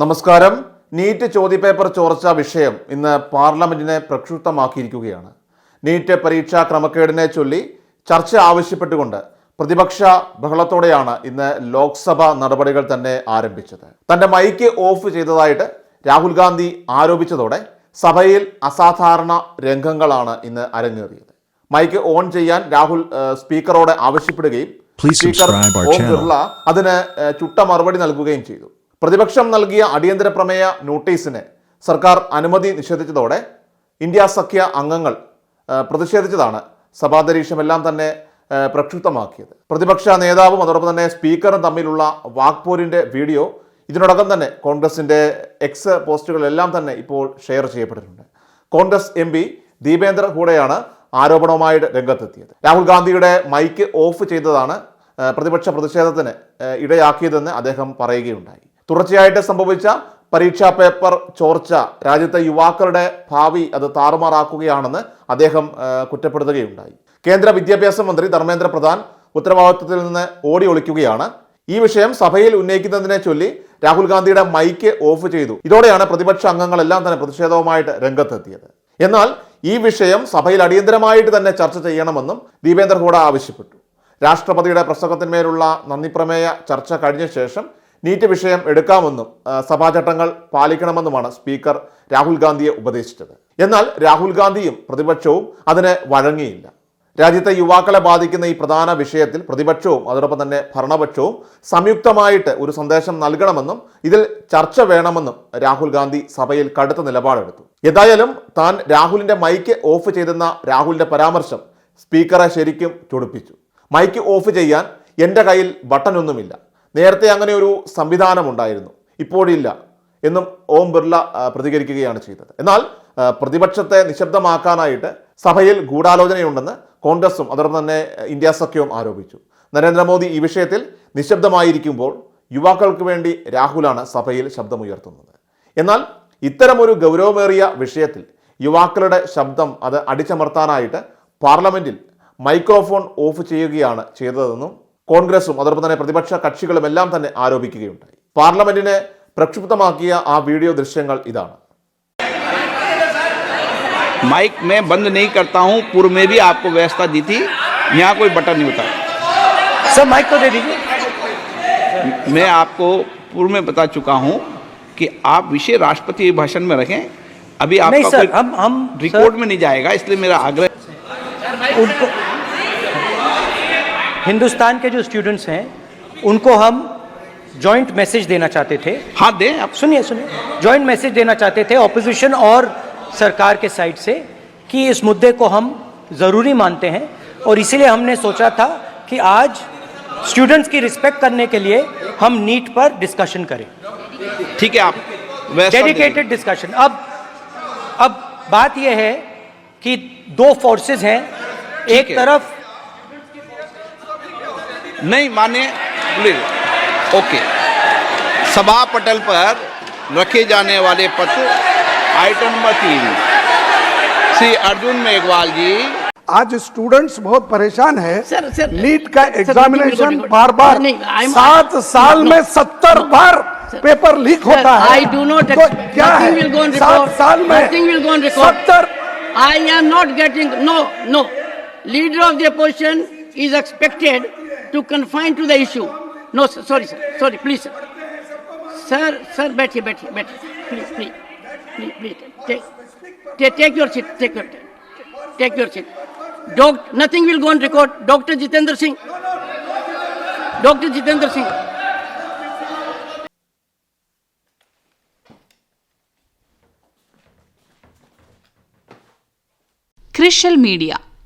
നമസ്കാരം. നീറ്റ് ചോദ്യപേപ്പർ ചോർച്ച വിഷയം ഇന്ന് പാർലമെന്റിനെ പ്രക്ഷുബ്ധമാക്കിയിരിക്കുകയാണ്. നീറ്റ് പരീക്ഷാ ക്രമക്കേടിനെ ചൊല്ലി ചർച്ച ആവശ്യപ്പെട്ടുകൊണ്ട് പ്രതിപക്ഷ ബഹളത്തോടെയാണ് ഇന്ന് ലോക്സഭ നടപടികൾ തന്നെ ആരംഭിച്ചത്. തന്റെ മൈക്ക് ഓഫ് ചെയ്തതായിട്ട് രാഹുൽ ഗാന്ധി ആരോപിച്ചതോടെ സഭയിൽ അസാധാരണ രംഗങ്ങളാണ് ഇന്ന് അരങ്ങേറിയത്. മൈക്ക് ഓൺ ചെയ്യാൻ രാഹുൽ സ്പീക്കറോട് ആവശ്യപ്പെടുകയും സ്പീക്കർ ഓം ബിർള അതിന് ചുട്ട മറുപടി നൽകുകയും ചെയ്തു. പ്രതിപക്ഷം നൽകിയ അടിയന്തര പ്രമേയ നോട്ടീസിന് സർക്കാർ അനുമതി നിഷേധിച്ചതോടെ ഇന്ത്യ സഖ്യ അംഗങ്ങൾ പ്രതിഷേധിച്ചതാണ്. സഭാന്തരീക്ഷമെല്ലാം തന്നെ പ്രക്ഷുബ്ധമാക്കിയത്. പ്രതിപക്ഷ നേതാവും അതോടൊപ്പം തന്നെ സ്പീക്കറും തമ്മിലുള്ള വാക്പോരിന്റെ വീഡിയോ ഇതിനോടകം തന്നെ കോൺഗ്രസിന്റെ എക്സ് പോസ്റ്റുകളെല്ലാം തന്നെ ഇപ്പോൾ ഷെയർ ചെയ്യപ്പെട്ടിട്ടുണ്ട്. കോൺഗ്രസ് എം പി ദീപേന്ദ്ര ഹൂഡയാണ് ആരോപണവുമായിട്ട് രംഗത്തെത്തിയത്. രാഹുൽ ഗാന്ധിയുടെ മൈക്ക് ഓഫ് ചെയ്തതാണ് പ്രതിപക്ഷ പ്രതിഷേധത്തിന് ഇടയാക്കിയതെന്ന് അദ്ദേഹം പറയുകയുണ്ടായി. തുടർച്ചയായിട്ട് സംഭവിച്ച പരീക്ഷാ പേപ്പർ ചോർച്ച രാജ്യത്തെ യുവാക്കളുടെ ഭാവി അത് താറുമാറാക്കുകയാണെന്ന് അദ്ദേഹം കുറ്റപ്പെടുത്തുകയുണ്ടായി. കേന്ദ്ര വിദ്യാഭ്യാസ മന്ത്രി ധർമ്മേന്ദ്ര പ്രധാൻ ഉത്തരവാദിത്വത്തിൽ നിന്ന് ഓടി ഒളിക്കുകയാണ്. ഈ വിഷയം സഭയിൽ ഉന്നയിക്കുന്നതിനെ ചൊല്ലി രാഹുൽ ഗാന്ധിയുടെ മൈക്ക് ഓഫ് ചെയ്തു. ഇതോടെയാണ് പ്രതിപക്ഷ അംഗങ്ങളെല്ലാം തന്നെ പ്രതിഷേധവുമായിട്ട് രംഗത്തെത്തിയത്. എന്നാൽ ഈ വിഷയം സഭയിൽ അടിയന്തരമായിട്ട് തന്നെ ചർച്ച ചെയ്യണമെന്നും ദീപേന്ദ്ര ഹൂഡ ആവശ്യപ്പെട്ടു. രാഷ്ട്രപതിയുടെ പ്രസംഗത്തിന്മേലുള്ള നന്ദിപ്രമേയ ചർച്ച കഴിഞ്ഞ ശേഷം നീറ്റ് വിഷയം എടുക്കാമെന്നും സഭാചട്ടങ്ങൾ പാലിക്കണമെന്നുമാണ് സ്പീക്കർ രാഹുൽ ഗാന്ധിയെ ഉപദേശിച്ചത്. എന്നാൽ രാഹുൽ ഗാന്ധിയും പ്രതിപക്ഷവും അതിന് വഴങ്ങിയില്ല. രാജ്യത്തെ യുവാക്കളെ ബാധിക്കുന്ന ഈ പ്രധാന വിഷയത്തിൽ പ്രതിപക്ഷവും അതോടൊപ്പം തന്നെ ഭരണപക്ഷവും സംയുക്തമായിട്ട് ഒരു സന്ദേശം നൽകണമെന്നും ഇതിൽ ചർച്ച വേണമെന്നും രാഹുൽ ഗാന്ധി സഭയിൽ കടുത്ത നിലപാടെടുത്തു. എന്തായാലും താൻ രാഹുലിന്റെ മൈക്ക് ഓഫ് ചെയ്തെന്ന രാഹുലിന്റെ പരാമർശം സ്പീക്കറെ ശരിക്കും ചൊടിപ്പിച്ചു. മൈക്ക് ഓഫ് ചെയ്യാൻ എന്റെ കയ്യിൽ ബട്ടനൊന്നുമില്ല നേരത്തെ അങ്ങനെ ഒരു സംവിധാനം ഉണ്ടായിരുന്നു ഇപ്പോഴില്ല എന്നും ഓം ബിർള പ്രതികരിക്കുകയാണ് ചെയ്തത്. എന്നാൽ പ്രതിപക്ഷത്തെ നിശബ്ദമാക്കാനായിട്ട് സഭയിൽ ഗൂഢാലോചനയുണ്ടെന്ന് കോൺഗ്രസും അതോടൊപ്പം തന്നെ ഇന്ത്യ സഖ്യവും ആരോപിച്ചു. നരേന്ദ്രമോദി ഈ വിഷയത്തിൽ നിശബ്ദമായിരിക്കുമ്പോൾ യുവാക്കൾക്ക് വേണ്ടി രാഹുലാണ് സഭയിൽ ശബ്ദമുയർത്തുന്നത്. എന്നാൽ ഇത്തരമൊരു ഗൗരവമേറിയ വിഷയത്തിൽ യുവാക്കളുടെ ശബ്ദം അത് അടിച്ചമർത്താനായിട്ട് പാർലമെന്റിൽ മൈക്രോഫോൺ ഓഫ് ചെയ്യുകയാണ് ചെയ്തതെന്നും കോൺഗ്രസും അതോടൊപ്പം തന്നെ പ്രതിപക്ഷ കക്ഷികളും എല്ലാം തന്നെ ആരോപിക്കുകയുണ്ടായി പാർലമെന്റിനെ പ്രക്ഷുബ്ധമാക്കിയ ആ വീഡിയോ ദൃശ്യങ്ങൾ ഇതാണ് माइक मैं बंद नहीं करता हूं पूर्व में भी आपको व्यवस्था दी थी यहाँ कोई बटन नहीं होता सर माइक तो दे दीजिए मैं आपको पूर्व में बता चुका हूं कि आप विषय राष्ट्रपति भाषण में रखें अभी नहीं आपका सर कोई हम हम रिकॉर्ड में नहीं जाएगा इसलिए मेरा आग्रह सर, उनको हिंदुस्तान के जो स्टूडेंट्स हैं उनको हम जॉइंट मैसेज देना चाहते थे। हाँ दें आप। सुनिए सुनिए। जॉइंट मैसेज देना चाहते थे ऑपोजिशन और सरकार के साइड से कि इस मुद्दे को हम ज़रूरी मानते हैं और इसीलिए हमने सोचा था कि आज स्टूडेंट्स की रिस्पेक्ट करने के लिए हम नीट पर डिस्कशन करें। ठीक है आप डेडिकेटेड डिस्कशन अब अब बात यह है कि दो फोर्सेस हैं एक है। तरफ़। नहीं माने ओके। सभा पटल पर रखे जाने वाले पत्र आइटम नंबर तीन। श्री अर्जुन मेघवाल जी। आज स्टूडेंट्स बहुत परेशान है। सर, सर, नीट का एग्जामिनेशन बार बार सात साल में सत्तर बार पेपर लीक होता है। आई डू नॉट तो क्या है? सात साल में सत्तर I am not getting no no leader of the opposition is expected to confine to the issue. No, sir, sorry, sir. Sorry, please, sir. Sir, sir, बैठिए बैठिए please, please, please, please. Take, take, take your seat. Take your, take your seat. Doc, nothing will go on record. Dr. Jitendra Singh. Dr. Jitendra Singh. Crucial Media